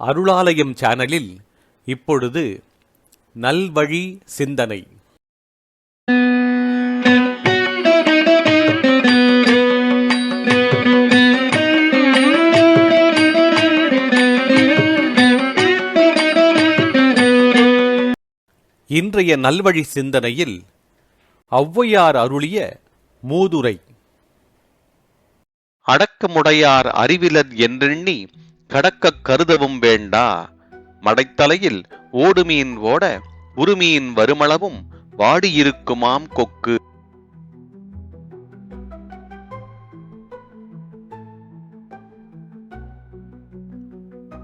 அருளாலயம் சேனலில் இப்பொழுது நல்வழி சிந்தனை. இன்றைய நல்வழி சிந்தனையில் ஔவையார் அருளிய மூதுரை. அடக்கமுடையார் அறிவிலர் என்றெண்ணி கடக்கக் கருதவும் வேண்டா. மடைத்தலையில் ஓடுமீன் ஓட உருமீன் வருமளவும் வாடியிருக்குமாம் கொக்கு.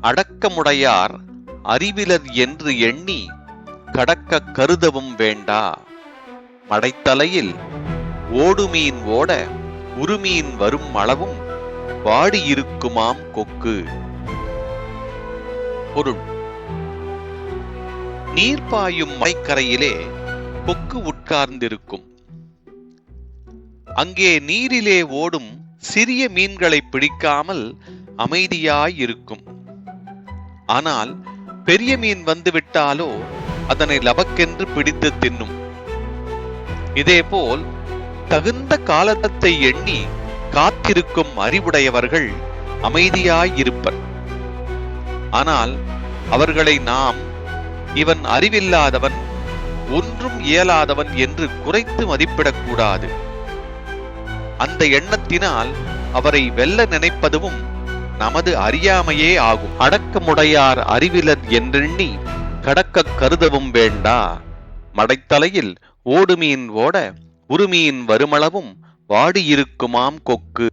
அடக்கமுடையார் அறிவிலர் என்று எண்ணி கடக்க கருதவும் வேண்டா. மடைத்தலையில் ஓடுமீன் ஓட உருமீன் வரும் அளவும் வாடியிருக்குமாம் கொக்கு. பொருள். நீர் பாயும் மலைக்கரையிலே கொக்கு உட்கார்ந்திருக்கும். அங்கே நீரிலே ஓடும் சிறிய மீன்களை பிடிக்காமல் அமைதியாயிருக்கும். ஆனால் பெரிய மீன் வந்துவிட்டாலோ அதனை லபக்கென்று பிடித்து தின்னும். இதேபோல் தகுந்த காலத்தை எண்ணி காத்திருக்கும் அறிவுடையவர்கள் அமைதியாயிருப்பர் ஆனால் அவர்களை நாம் இவன் அறிவில்லாதவன் ஒன்றும் இயலாதவன் என்று குறைத்து மதிப்பிடக்கூடாது. அந்த எண்ணத்தினால் அவரை வெல்ல நினைப்பதும் நமது அறியாமையே ஆகும். அடக்கமுடையார் அறிவிலர் என்றெண்ணி கடக்கக் கருதவும் வேண்டா. மடைத்தலையில் ஓடுமீன் ஓட உருமீன் வருமளவும் வாடியிருக்குமாம் கொக்கு.